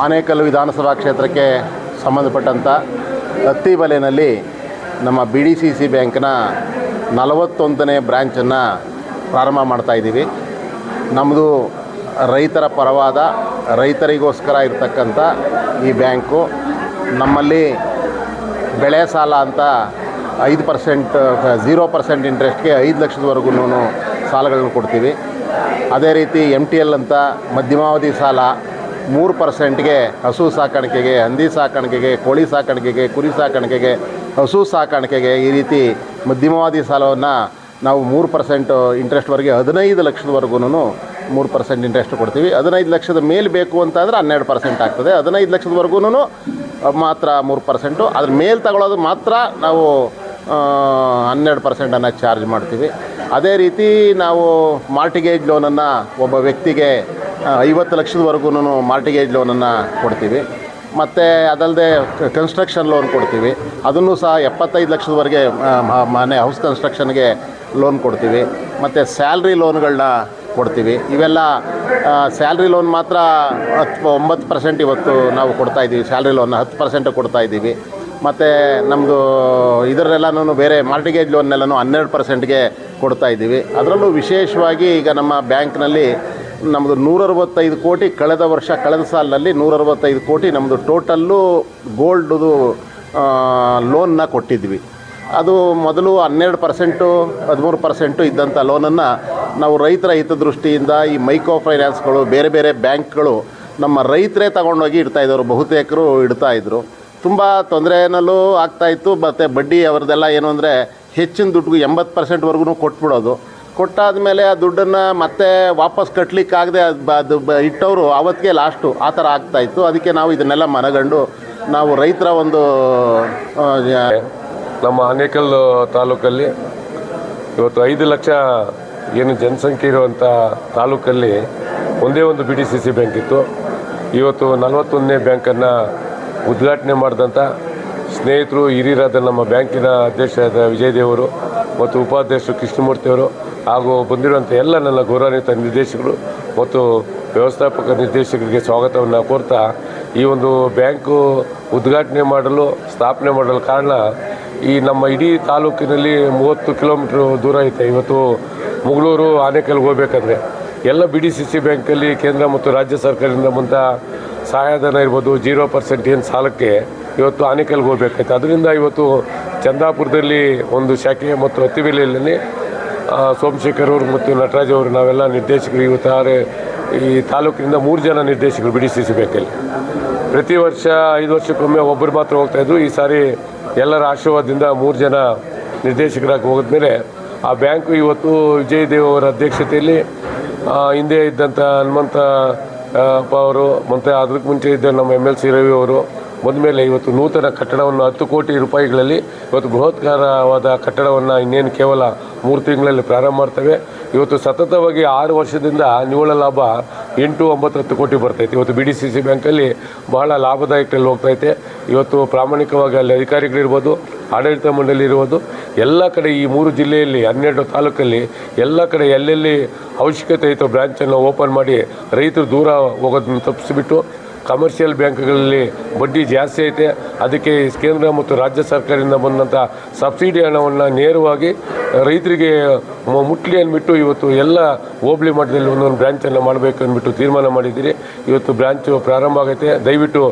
ಆನೇಕಲ್ ವಿಧಾನಸಭಾ ಕ್ಷೇತ್ರಕ್ಕೆ ಸಂಬಂಧಪಟ್ಟಂಥ ಅತ್ತಿಬಲೆಯಲ್ಲಿ ನಮ್ಮ ಬಿ ಡಿ ಸಿ ಸಿ ಬ್ಯಾಂಕ್ನ ನಲವತ್ತೊಂದನೇ ಬ್ರ್ಯಾಂಚನ್ನು ಪ್ರಾರಂಭ ಮಾಡ್ತಾಯಿದ್ದೀವಿ ನಮ್ಮದು ರೈತರ ಪರವಾದ ರೈತರಿಗೋಸ್ಕರ ಇರತಕ್ಕಂಥ ಈ ಬ್ಯಾಂಕು ನಮ್ಮಲ್ಲಿ ಬೆಳೆ ಸಾಲ ಅಂತ ಐದು ಪರ್ಸೆಂಟ್ ಝೀರೋ ಪರ್ಸೆಂಟ್ ಇಂಟ್ರೆಸ್ಟ್ಗೆ ಐದು ಲಕ್ಷದವರೆಗೂ ಸಾಲಗಳನ್ನು ಕೊಡ್ತೀವಿ. ಅದೇ ರೀತಿ ಎಂ ಟಿ ಎಲ್ ಅಂತ ಮಧ್ಯಮಾವಧಿ ಸಾಲ ಮೂರು ಪರ್ಸೆಂಟ್ಗೆ ಹಸು ಸಾಕಾಣಿಕೆಗೆ, ಹಂದಿ ಸಾಕಾಣಿಕೆಗೆ, ಕೋಳಿ ಸಾಕಾಣಿಕೆಗೆ, ಕುರಿ ಸಾಕಾಣಿಕೆಗೆ, ಹಸು ಸಾಕಾಣಿಕೆಗೆ ಈ ರೀತಿ ಮಧ್ಯಮವಾದಿ ಸಾಲವನ್ನು ನಾವು ಮೂರು ಪರ್ಸೆಂಟ್ ಇಂಟ್ರೆಸ್ಟ್ವರೆಗೆ ಹದಿನೈದು ಲಕ್ಷದವರೆಗೂ ಮೂರು ಪರ್ಸೆಂಟ್ ಇಂಟ್ರೆಸ್ಟ್ ಕೊಡ್ತೀವಿ. ಹದಿನೈದು ಲಕ್ಷದ ಮೇಲೆ ಬೇಕು ಅಂತಂದರೆ ಹನ್ನೆರಡು ಪರ್ಸೆಂಟ್ ಆಗ್ತದೆ. ಹದಿನೈದು ಲಕ್ಷದವರೆಗೂ ಮಾತ್ರ ಮೂರು ಪರ್ಸೆಂಟು. ಅದ್ರ ಮೇಲೆ ತಗೊಳ್ಳೋದು ಮಾತ್ರ ನಾವು ಹನ್ನೆರಡು ಪರ್ಸೆಂಟನ್ನು ಚಾರ್ಜ್ ಮಾಡ್ತೀವಿ. ಅದೇ ರೀತಿ ನಾವು ಮಾರ್ಟಿಗೇಜ್ ಲೋನನ್ನು ಒಬ್ಬ ವ್ಯಕ್ತಿಗೆ ಐವತ್ತು ಲಕ್ಷದವರೆಗೂ ಮಾರ್ಟಿಗೇಜ್ ಲೋನನ್ನು ಕೊಡ್ತೀವಿ. ಮತ್ತು ಅದಲ್ಲದೆ ಕನ್ಸ್ಟ್ರಕ್ಷನ್ ಲೋನ್ ಕೊಡ್ತೀವಿ. ಅದನ್ನು ಸಹ ಎಪ್ಪತ್ತೈದು ಲಕ್ಷದವರೆಗೆ ಮನೆ ಹೌಸ್ ಕನ್ಸ್ಟ್ರಕ್ಷನ್ಗೆ ಲೋನ್ ಕೊಡ್ತೀವಿ. ಮತ್ತು ಸ್ಯಾಲ್ರಿ ಲೋನ್ಗಳನ್ನ ಕೊಡ್ತೀವಿ. ಇವೆಲ್ಲ ಸ್ಯಾಲ್ರಿ ಲೋನ್ ಮಾತ್ರ ಹತ್ತು, ಒಂಬತ್ತು ಪರ್ಸೆಂಟ್ ಇವತ್ತು ನಾವು ಕೊಡ್ತಾ ಇದ್ದೀವಿ. ಸ್ಯಾಲ್ರಿ ಲೋನ್ ಹತ್ತು ಪರ್ಸೆಂಟ್ ಕೊಡ್ತಾ ಇದ್ದೀವಿ. ಮತ್ತು ನಮ್ಮದು ಇದರೆಲ್ಲನೂ ಬೇರೆ ಮಾರ್ಟಿಗೇಜ್ ಲೋನ್ನೆಲ್ಲನೂ ಹನ್ನೆರಡು ಪರ್ಸೆಂಟ್ಗೆ ಕೊಡ್ತಾ ಇದ್ದೀವಿ. ಅದರಲ್ಲೂ ವಿಶೇಷವಾಗಿ ಈಗ ನಮ್ಮ ಬ್ಯಾಂಕ್ನಲ್ಲಿ ನಮ್ಮದು ನೂರರವತ್ತೈದು ಕೋಟಿ ಕಳೆದ ವರ್ಷ, ಕಳೆದ ಸಾಲಿನಲ್ಲಿ ನೂರರವತ್ತೈದು ಕೋಟಿ ನಮ್ಮದು ಟೋಟಲ್ಲು ಗೋಲ್ಡ್ದು ಲೋನ್ನ ಕೊಟ್ಟಿದ್ವಿ. ಅದು ಮೊದಲು ಹನ್ನೆರಡು ಪರ್ಸೆಂಟು, ಹದಿಮೂರು ಪರ್ಸೆಂಟು ಇದ್ದಂಥ ಲೋನನ್ನು ನಾವು ರೈತರ ಹಿತದೃಷ್ಟಿಯಿಂದ ಈ ಮೈಕ್ರೋ ಫೈನಾನ್ಸ್ಗಳು ಬೇರೆ ಬೇರೆ ಬ್ಯಾಂಕ್ಗಳು ನಮ್ಮ ರೈತರೇ ತಗೊಂಡೋಗಿ ಇಡ್ತಾಯಿದ್ದವರು ಬಹುತೇಕರು ಇಡ್ತಾಯಿದ್ರು ತುಂಬ ತೊಂದರೆನಲ್ಲೂ ಆಗ್ತಾಯಿತ್ತು ಮತ್ತು ಬಡ್ಡಿ ಅವ್ರದ್ದೆಲ್ಲ ಏನು ಅಂದರೆ ಹೆಚ್ಚಿನ ದುಡ್ಡು ಎಂಬತ್ತು ಪರ್ಸೆಂಟ್ವರೆಗೂ ಕೊಟ್ಬಿಡೋದು. ಕೊಟ್ಟಾದ ಮೇಲೆ ಆ ದುಡ್ಡನ್ನು ಮತ್ತೆ ವಾಪಸ್ ಕಟ್ಟಲಿಕ್ಕಾಗದೆ ಅದು ಬ ಇಟ್ಟವರು ಆವತ್ತಿಗೆ ಲಾಸ್ಟು. ಆ ಥರ ಆಗ್ತಾಯಿತ್ತು ಅದಕ್ಕೆ ನಾವು ಇದನ್ನೆಲ್ಲ ಮನಗಂಡು ನಾವು ರೈತರ ಒಂದು ನಮ್ಮ ಆನೇಕಲ್ ತಾಲೂಕಲ್ಲಿ ಇವತ್ತು ಐದು ಲಕ್ಷ ಏನು ಜನಸಂಖ್ಯೆ ಇರುವಂಥ ತಾಲೂಕಲ್ಲಿ ಒಂದೇ ಒಂದು B D C C bank ಇತ್ತು. ಇವತ್ತು ನಲವತ್ತೊಂದನೇ ಬ್ಯಾಂಕನ್ನು ಉದ್ಘಾಟನೆ ಮಾಡಿದಂಥ ಸ್ನೇಹಿತರು, ಹಿರಿಯರಾದ ನಮ್ಮ ಬ್ಯಾಂಕಿನ ಅಧ್ಯಕ್ಷರಾದ ವಿಜಯ್ ದೇವರು ಮತ್ತು ಉಪಾಧ್ಯಕ್ಷರು ಕೃಷ್ಣಮೂರ್ತಿಯವರು ಹಾಗೂ ಬಂದಿರುವಂಥ ಎಲ್ಲ ನನ್ನ ಗೌರವಾನ್ವಿತ ನಿರ್ದೇಶಕರು ಮತ್ತು ವ್ಯವಸ್ಥಾಪಕ ನಿರ್ದೇಶಕರಿಗೆ ಸ್ವಾಗತವನ್ನು ಕೋರ್ತಾ ಈ ಒಂದು ಬ್ಯಾಂಕು ಉದ್ಘಾಟನೆ ಮಾಡಲು, ಸ್ಥಾಪನೆ ಮಾಡಲು ಕಾರಣ ಈ ನಮ್ಮ ಇಡೀ ತಾಲೂಕಿನಲ್ಲಿ ಮೂವತ್ತು ಕಿಲೋಮೀಟ್ರ್ ದೂರ ಐತೆ. ಇವತ್ತು ಮುಗಳೂರು ಆನೇಕಲ್ಗೆ ಹೋಗ್ಬೇಕಂದ್ರೆ. ಎಲ್ಲ ಬಿ ಡಿ ಸಿ ಸಿ ಬ್ಯಾಂಕಲ್ಲಿ ಕೇಂದ್ರ ಮತ್ತು ರಾಜ್ಯ ಸರ್ಕಾರದಿಂದ ಬಂದ ಸಹಾಯಧನ ಇರ್ಬೋದು ಜೀರೋ ಪರ್ಸೆಂಟ್ ಏನು ಸಾಲಕ್ಕೆ ಇವತ್ತು ಆನೇಕಲ್ಗೆ ಹೋಗ್ಬೇಕಾಯ್ತು. ಅದರಿಂದ ಇವತ್ತು ಚಂದಾಪುರದಲ್ಲಿ ಒಂದು ಶಾಖೆ ಮತ್ತು ಹತ್ತಿಬೆಲೆಯಲ್ಲಿ ಆ, ಸೋಮಶೇಖರ್ ಅವರು ಮತ್ತು ನಟರಾಜ್ ಅವರು ನಾವೆಲ್ಲ ನಿರ್ದೇಶಕರು ಇವತ್ತಾರೆ ಈ ತಾಲೂಕಿನಿಂದ ಮೂರು ಜನ ನಿರ್ದೇಶಕರು ಬಿಡಿಸಿಸಬೇಕಲ್ಲಿ ಪ್ರತಿ ವರ್ಷ ಐದು ವರ್ಷಕ್ಕೊಮ್ಮೆ ಒಬ್ಬರು ಮಾತ್ರ ಹೋಗ್ತಾಯಿದ್ರು ಈ ಸಾರಿ ಎಲ್ಲರ ಆಶೀರ್ವಾದದಿಂದ ಮೂರು ಜನ ನಿರ್ದೇಶಕರಾಗಿ ಹೋಗಿದ್ಮೇಲೆ ಆ ಬ್ಯಾಂಕು ಇವತ್ತು ವಿಜಯ್ ದೇವ್ ಅವರ ಅಧ್ಯಕ್ಷತೆಯಲ್ಲಿ ಹಿಂದೆ ಇದ್ದಂಥ ಹನುಮಂತ ಅವರು ಮತ್ತು ಅದಕ್ಕೆ ಮುಂಚೆ ಇದ್ದ ನಮ್ಮ ಎಂ ಎಲ್ ಸಿ ರವಿ ಅವರು ಬಂದಮೇಲೆ ಇವತ್ತು ನೂತನ ಕಟ್ಟಡವನ್ನು ಹತ್ತು ಕೋಟಿ ರೂಪಾಯಿಗಳಲ್ಲಿ ಇವತ್ತು ಬೃಹತ್ಕಾರವಾದ ಕಟ್ಟಡವನ್ನು ಇನ್ನೇನು ಕೇವಲ ಮೂರು ತಿಂಗಳಲ್ಲಿ ಪ್ರಾರಂಭ ಮಾಡ್ತೇವೆ. ಇವತ್ತು ಸತತವಾಗಿ ಆರು ವರ್ಷದಿಂದ ನಿವ್ವಳ ಲಾಭ ಎಂಟು ಒಂಬತ್ತು ಹತ್ತು ಕೋಟಿ ಬರ್ತೈತೆ. ಇವತ್ತು ಬಿ ಡಿ ಸಿ ಸಿ ಬ್ಯಾಂಕಲ್ಲಿ ಬಹಳ ಲಾಭದಾಯಕದಲ್ಲಿ ಹೋಗ್ತೈತೆ. ಇವತ್ತು ಪ್ರಾಮಾಣಿಕವಾಗಿ ಅಲ್ಲಿ ಅಧಿಕಾರಿಗಳಿರ್ಬೋದು, ಆಡಳಿತ ಮಂಡಳಿ ಇರ್ಬೋದು, ಎಲ್ಲ ಕಡೆ ಈ ಮೂರು ಜಿಲ್ಲೆಯಲ್ಲಿ, ಹನ್ನೆರಡು ತಾಲೂಕಲ್ಲಿ ಎಲ್ಲ ಕಡೆ ಎಲ್ಲೆಲ್ಲಿ ಅವಶ್ಯಕತೆ ಐತೋ ಬ್ರಾಂಚನ್ನು ಓಪನ್ ಮಾಡಿ ರೈತರು ದೂರ ಹೋಗೋದನ್ನು ತಪ್ಪಿಸಿಬಿಟ್ಟು ಕಮರ್ಷಿಯಲ್ ಬ್ಯಾಂಕ್ಗಳಲ್ಲಿ ಬಡ್ಡಿ ಜಾಸ್ತಿ ಐತೆ. ಅದಕ್ಕೆ ಕೇಂದ್ರ ಮತ್ತು ರಾಜ್ಯ ಸರ್ಕಾರದಿಂದ ಬಂದಂಥ ಸಬ್ಸಿಡಿ ಹಣವನ್ನು ನೇರವಾಗಿ ರೈತರಿಗೆ ಮುಟ್ಲಿ ಅಂದ್ಬಿಟ್ಟು ಇವತ್ತು ಎಲ್ಲ ಹೋಬಳಿ ಮಟ್ಟದಲ್ಲಿ ಒಂದೊಂದು ಬ್ರ್ಯಾಂಚನ್ನು ಮಾಡಬೇಕು ಅಂದ್ಬಿಟ್ಟು ತೀರ್ಮಾನ ಮಾಡಿದ್ದೀರಿ. ಇವತ್ತು ಬ್ರ್ಯಾಂಚು ಪ್ರಾರಂಭ ಆಗೈತೆ. ದಯವಿಟ್ಟು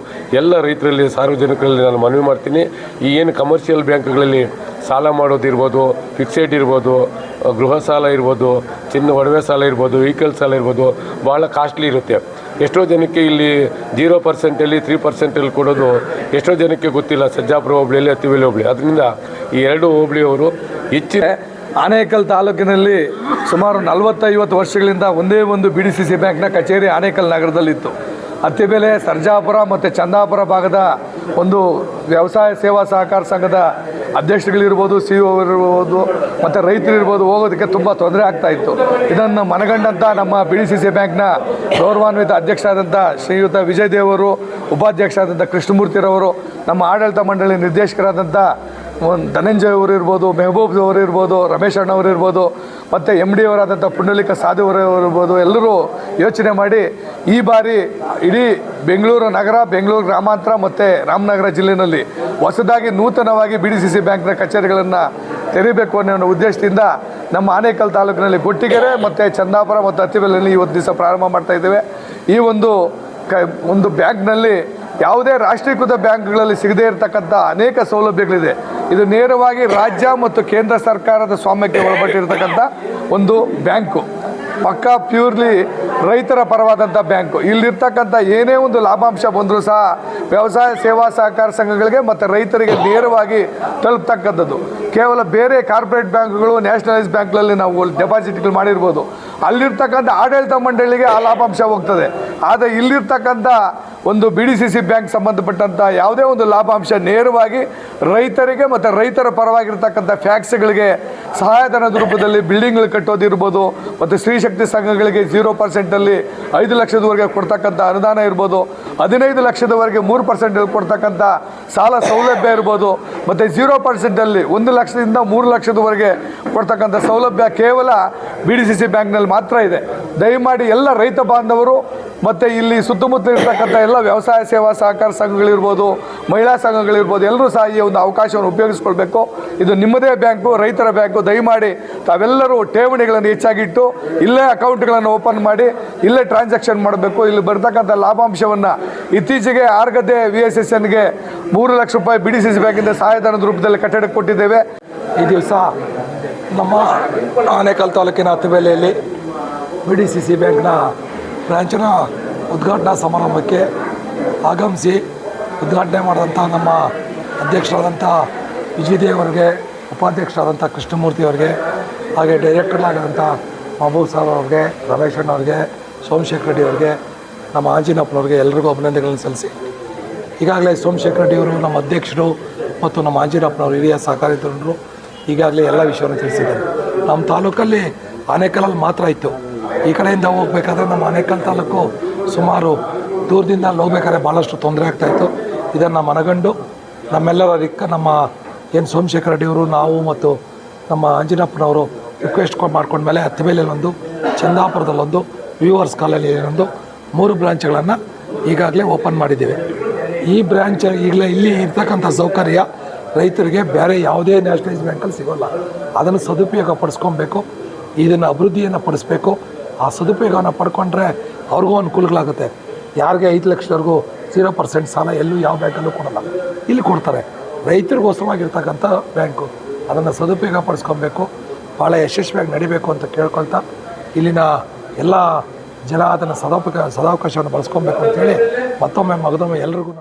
ಎಲ್ಲ ರೈತರಲ್ಲಿ, ಸಾರ್ವಜನಿಕರಲ್ಲಿ ನಾನು ಮನವಿ ಮಾಡ್ತೀನಿ. ಈ ಏನು ಕಮರ್ಷಿಯಲ್ ಬ್ಯಾಂಕ್ಗಳಲ್ಲಿ ಸಾಲ ಮಾಡೋದಿರ್ಬೋದು ಫಿಕ್ಸೆಡ್ ಇರ್ಬೋದು, ಗೃಹ ಸಾಲ ಇರ್ಬೋದು, ಚಿನ್ನ ಒಡವೆ ಸಾಲ ಇರ್ಬೋದು ವೆಹಿಕಲ್ ಸಾಲ ಇರ್ಬೋದು ಭಾಳ ಕಾಸ್ಟ್ಲಿ ಇರುತ್ತೆ. ಎಷ್ಟೋ ಜನಕ್ಕೆ ಇಲ್ಲಿ ಜೀರೋ ಪರ್ಸೆಂಟಲ್ಲಿ ತ್ರೀ ಪರ್ಸೆಂಟಲ್ಲಿ ಕೊಡೋದು ಎಷ್ಟೋ ಜನಕ್ಕೆ ಗೊತ್ತಿಲ್ಲ. ಸಜ್ಜಾಪುರ ಹೋಬಳಿಯಲ್ಲಿ ಅತ್ತಿವೇಲಿ ಹೋಬಳಿ. ಅದರಿಂದ ಈ ಎರಡು ಹೋಬಳಿಯವರು ಹೆಚ್ಚಿನ ಆನೇಕಲ್ ತಾಲೂಕಿನಲ್ಲಿ ಸುಮಾರು ನಲವತ್ತೈವತ್ತು ವರ್ಷಗಳಿಂದ ಒಂದೇ ಒಂದು ಬಿ ಡಿ ಸಿ ಸಿ ಬ್ಯಾಂಕ್ನ ಕಚೇರಿ ಆನೇಕಲ್ ನಗರದಲ್ಲಿತ್ತು. ಅತ್ತಿಬೆಲೆ ಸರ್ಜಾಪುರ ಮತ್ತು ಚಂದಾಪುರ ಭಾಗದ ಒಂದು ವ್ಯವಸಾಯ ಸೇವಾ ಸಹಕಾರ ಸಂಘದ ಅಧ್ಯಕ್ಷರುಗಳಿರ್ಬೋದು ಸಿ ಒ ಇರ್ಬೋದು ಮತ್ತು ರೈತರಿರ್ಬೋದು ಹೋಗೋದಕ್ಕೆ ತುಂಬ ತೊಂದರೆ ಆಗ್ತಾ ಇತ್ತು. ಇದನ್ನು ಮನಗಂಡಂಥ ನಮ್ಮ ಬಿ ಸಿ ಸಿ ಬ್ಯಾಂಕ್ನ ಗೌರವಾನ್ವಿತ ಅಧ್ಯಕ್ಷರಾದಂಥ ಶ್ರೀಯುತ ವಿಜಯ್ ದೇವರು ಉಪಾಧ್ಯಕ್ಷರಾದಂಥ ಕೃಷ್ಣಮೂರ್ತಿರವರು ನಮ್ಮ ಆಡಳಿತ ಮಂಡಳಿ ನಿರ್ದೇಶಕರಾದಂಥ ಧನಂಜಯ್ ಅವರು ಇರ್ಬೋದು ಮೆಹಬೂಬ್ ಅವರು ಇರ್ಬೋದು ರಮೇಶ್ ಅವರು ಇರ್ಬೋದು ಮತ್ತು ಎಂ ಡಿ ಅವರಾದಂಥ ಪುಂಡಲಿಕ ಇರ್ಬೋದು ಎಲ್ಲರೂ ಯೋಚನೆ ಮಾಡಿ ಈ ಬಾರಿ ಇಡೀ ಬೆಂಗಳೂರು ನಗರ, ಬೆಂಗಳೂರು ಗ್ರಾಮಾಂತರ ಮತ್ತು ರಾಮನಗರ ಜಿಲ್ಲೆಯಲ್ಲಿ ಹೊಸದಾಗಿ ನೂತನವಾಗಿ ಬಿ ಡಿ ಸಿ ಸಿ ಬ್ಯಾಂಕ್ನ ಕಚೇರಿಗಳನ್ನು ತೆರೀಬೇಕು ಅನ್ನೋ ಒಂದು ಉದ್ದೇಶದಿಂದ ನಮ್ಮ ಆನೇಕಲ್ ತಾಲೂಕಿನಲ್ಲಿ ಗುಟ್ಟಿಗೆರೆ ಮತ್ತು ಚಂದಾಪುರ ಮತ್ತು ಅತ್ತಿಬೆಲೆಯಲ್ಲಿ ಇವತ್ತು ದಿವಸ ಪ್ರಾರಂಭ ಮಾಡ್ತಾ ಇದ್ದೇವೆ. ಈ ಒಂದು ಕ, ಒಂದು ಬ್ಯಾಂಕ್ನಲ್ಲಿ ಯಾವುದೇ ರಾಷ್ಟ್ರೀಕೃತ ಬ್ಯಾಂಕ್ಗಳಲ್ಲಿ ಸಿಗದೇ ಇರತಕ್ಕಂಥ ಅನೇಕ ಸೌಲಭ್ಯಗಳಿದೆ. ಇದು ನೇರವಾಗಿ ರಾಜ್ಯ ಮತ್ತು ಕೇಂದ್ರ ಸರ್ಕಾರದ ಸ್ವಾಮ್ಯಕ್ಕೆ ಒಳಪಟ್ಟಿರ್ತಕ್ಕಂಥ ಒಂದು ಬ್ಯಾಂಕು. ಪಕ್ಕಾ ಪ್ಯೂರ್ಲಿ ರೈತರ ಪರವಾದಂಥ ಬ್ಯಾಂಕು. ಇಲ್ಲಿರ್ತಕ್ಕಂಥ ಏನೇ ಒಂದು ಲಾಭಾಂಶ ಬಂದರೂ ಸಹ ವ್ಯವಸಾಯ, ಸೇವಾ, ಸಹಕಾರ ಸಂಘಗಳಿಗೆ ಮತ್ತು ರೈತರಿಗೆ ನೇರವಾಗಿ ತಲುಪ್ತಕ್ಕಂಥದ್ದು. ಕೇವಲ ಬೇರೆ ಕಾರ್ಪೊರೇಟ್ ಬ್ಯಾಂಕ್ಗಳು, ನ್ಯಾಷನಲೈಸ್ ಬ್ಯಾಂಕ್ಗಳಲ್ಲಿ ನಾವು ಡೆಪಾಸಿಟ್ಗಳು ಮಾಡಿರ್ಬೋದು. ಅಲ್ಲಿರ್ತಕ್ಕಂಥ ಆಡಳಿತ ಮಂಡಳಿಗೆ ಆ ಲಾಭಾಂಶ ಹೋಗ್ತದೆ. ಆದರೆ ಇಲ್ಲಿರ್ತಕ್ಕಂಥ ಒಂದು B D C C bank ಸಂಬಂಧಪಟ್ಟಂಥ ಯಾವುದೇ ಒಂದು ಲಾಭಾಂಶ ನೇರವಾಗಿ ರೈತರಿಗೆ ಮತ್ತು ರೈತರ ಪರವಾಗಿರ್ತಕ್ಕಂಥ ಫ್ಯಾಕ್ಸ್ಗಳಿಗೆ ಸಹಾಯಧನದ ರೂಪದಲ್ಲಿ ಬಿಲ್ಡಿಂಗ್ಗಳು ಕಟ್ಟೋದಿರ್ಬೋದು ಮತ್ತು ಸ್ತ್ರೀಶಕ್ತಿ ಸಂಘಗಳಿಗೆ ಜೀರೋ ಪರ್ಸೆಂಟಲ್ಲಿ ಐದು ಲಕ್ಷದವರೆಗೆ ಕೊಡ್ತಕ್ಕಂಥ ಅನುದಾನ ಇರ್ಬೋದು, ಹದಿನೈದು ಲಕ್ಷದವರೆಗೆ ಮೂರು ಪರ್ಸೆಂಟಲ್ಲಿ ಕೊಡ್ತಕ್ಕಂಥ ಸಾಲ ಸೌಲಭ್ಯ ಇರ್ಬೋದು, ಮತ್ತು ಜೀರೋ ಪರ್ಸೆಂಟಲ್ಲಿ ಒಂದು ಲಕ್ಷದಿಂದ ಮೂರು ಲಕ್ಷದವರೆಗೆ ಕೊಡ್ತಕ್ಕಂಥ ಸೌಲಭ್ಯ ಕೇವಲ ಬಿ ಡಿ ಸಿ ಸಿ ಬ್ಯಾಂಕ್ನಲ್ಲಿ ಮಾತ್ರ ಇದೆ. ದಯಮಾಡಿ ಎಲ್ಲ ರೈತ ಬಾಂಧವರು ಮತ್ತು ಇಲ್ಲಿ ಸುತ್ತಮುತ್ತ ಇರ್ತಕ್ಕಂಥ ಎಲ್ಲ ವ್ಯವಸಾಯ ಸೇವಾ ಸಹಕಾರ ಸಂಘಗಳಿರ್ಬೋದು, ಮಹಿಳಾ ಸಂಘಗಳಿರ್ಬೋದು, ಎಲ್ಲರೂ ಸಹ ಈ ಒಂದು ಅವಕಾಶವನ್ನು ಉಪಯೋಗಿಸ್ಕೊಳ್ಬೇಕು. ಇದು ನಿಮ್ಮದೇ ಬ್ಯಾಂಕು, ರೈತರ ಬ್ಯಾಂಕು. ದಯಮಾಡಿ ತಾವೆಲ್ಲರೂ ಠೇವಣಿಗಳನ್ನು ಹೆಚ್ಚಾಗಿಟ್ಟು ಇಲ್ಲೇ ಅಕೌಂಟ್ಗಳನ್ನು ಓಪನ್ ಮಾಡಿ ಇಲ್ಲೇ ಟ್ರಾನ್ಸಾಕ್ಷನ್ ಮಾಡಬೇಕು. ಇಲ್ಲಿ ಬರ್ತಕ್ಕಂಥ ಲಾಭಾಂಶವನ್ನು ಇತ್ತೀಚೆಗೆ ಆರ್ಗದ್ದೆ ವಿ ಎಸ್ ಎಸ್ ಎನ್ಗೆ ಮೂರು ಲಕ್ಷ ರೂಪಾಯಿ ಬಿ ಡಿ ಸಿ ಸಿ ಬ್ಯಾಂಕಿಂದ ಸಹಾಯಧನದ ರೂಪದಲ್ಲಿ ಕಟ್ಟಡಕ್ಕೆ ಕೊಟ್ಟಿದ್ದೇವೆ. ಈ ದಿವಸ ನಮ್ಮ ಆನೇಕಲ್ ತಾಲೂಕಿನ ಹತ್ತುಬೆಲೆಯಲ್ಲಿ ಬಿ ಡಿ ಸಿ ಸಿ ಬ್ಯಾಂಕ್ನ ಬ್ರಾಂಚಿನ ಉದ್ಘಾಟನಾ ಸಮಾರಂಭಕ್ಕೆ ಆಗಮಿಸಿ ಉದ್ಘಾಟನೆ ಮಾಡಿದಂಥ ನಮ್ಮ ಅಧ್ಯಕ್ಷರಾದಂಥ ವಿಜಯದೇವರಿಗೆ ಉಪಾಧ್ಯಕ್ಷರಾದಂಥ ಕೃಷ್ಣಮೂರ್ತಿ ಅವರಿಗೆ, ಹಾಗೆ ಡೈರೆಕ್ಟರ್ನಾಗಿದ್ದಂಥ ಮಹಬೂಬ್ ಸಾಬ್ ಅವ್ರಿಗೆ, ರಮೇಶ್ ಅವ್ರಿಗೆ, ಸೋಮಶೇಖರ್ ರೆಡ್ಡಿ ಅವ್ರಿಗೆ, ನಮ್ಮ ಆಂಜಿನಪ್ಪನವ್ರಿಗೆ ಎಲ್ರಿಗೂ ಅಭಿನಂದನೆಗಳನ್ನು ಸಲ್ಲಿಸಿ. ಈಗಾಗಲೇ ಸೋಮಶೇಖರ್ ರೆಡ್ಡಿಯವರು ನಮ್ಮ ಅಧ್ಯಕ್ಷರು ಮತ್ತು ನಮ್ಮ ಆಂಜಿನಪ್ಪನವರು ಹಿರಿಯ ಸಹಕಾರಿ ಈಗಾಗಲೇ ಎಲ್ಲ ವಿಷಯವನ್ನು ತಿಳಿಸಿದ್ದಾರೆ. ನಮ್ಮ ತಾಲೂಕಲ್ಲಿ ಆನೇಕಲಲ್ಲಿ ಮಾತ್ರ ಇತ್ತು. ಈ ಕಡೆಯಿಂದ ಹೋಗ್ಬೇಕಾದ್ರೆ ನಮ್ಮ ಆನೇಕಲ್ ತಾಲೂಕು ಸುಮಾರು ದೂರದಿಂದ ಅಲ್ಲಿ ಹೋಗ್ಬೇಕಾದ್ರೆ ಭಾಳಷ್ಟು ತೊಂದರೆ ಆಗ್ತಾಯಿತ್ತು ಇದನ್ನು ಮನಗಂಡು ನಮ್ಮೆಲ್ಲರ ರಿಕ್ಕ ನಮ್ಮ ಏನು ಸೋಮಶೇಖರ ರೆಡ್ಡಿಯವರು ನಾವು ಮತ್ತು ನಮ್ಮ ಅಂಜಿನಪ್ಪನವರು ರಿಕ್ವೆಸ್ಟ್ ಮಾಡ್ಕೊಂಡ್ಮೇಲೆ ಹತ್ತಿಬೇಲಲ್ಲೊಂದು ಚಂದಾಪುರದಲ್ಲೊಂದು ವ್ಯೂವರ್ಸ್ ಕಾಲೋನಿಯಲ್ಲೊಂದು ಮೂರು ಬ್ರಾಂಚ್ಗಳನ್ನು ಈಗಾಗಲೇ ಓಪನ್ ಮಾಡಿದ್ದೇವೆ. ಈ ಬ್ರ್ಯಾಂಚ್ ಈಗಲೇ ಇಲ್ಲಿ ಇರ್ತಕ್ಕಂಥ ಸೌಕರ್ಯ ರೈತರಿಗೆ ಬೇರೆ ಯಾವುದೇ ನ್ಯಾಷನಲೈಸ್ ಬ್ಯಾಂಕಲ್ಲಿ ಸಿಗೋಲ್ಲ. ಅದನ್ನು ಸದುಪಯೋಗ ಪಡಿಸ್ಕೊಬೇಕು, ಇದನ್ನು ಅಭಿವೃದ್ಧಿಯನ್ನು ಪಡಿಸ್ಬೇಕು. ಆ ಸದುಪಯೋಗವನ್ನು ಪಡ್ಕೊಂಡ್ರೆ ಅವ್ರಿಗೂ ಅನುಕೂಲಗಳಾಗುತ್ತೆ. ಯಾರಿಗೆ ಐದು ಲಕ್ಷದವರೆಗೂ ಝೀರೋ ಪರ್ಸೆಂಟ್ ಸಾಲ ಎಲ್ಲೂ ಯಾವ ಬ್ಯಾಂಕಲ್ಲೂ ಕೊಡಲ್ಲ. ಇಲ್ಲಿ ಕೊಡ್ತಾರೆ. ರೈತರಿಗೋಸ್ಕರವಾಗಿರ್ತಕ್ಕಂಥ ಬ್ಯಾಂಕು. ಅದನ್ನು ಸದುಪಯೋಗ ಪಡಿಸ್ಕೊಬೇಕು. ಭಾಳ ಯಶಸ್ವಿಯಾಗಿ ನಡಿಬೇಕು ಅಂತ ಕೇಳ್ಕೊಳ್ತಾ ಇಲ್ಲಿನ ಎಲ್ಲ ಜನ ಅದನ್ನು ಸದಾಪ ಸದಾವಕಾಶವನ್ನು ಬಳಸ್ಕೊಬೇಕು ಅಂತೇಳಿ ಮತ್ತೊಮ್ಮೆ ಮಗದೊಮ್ಮೆ ಎಲ್ರಿಗೂ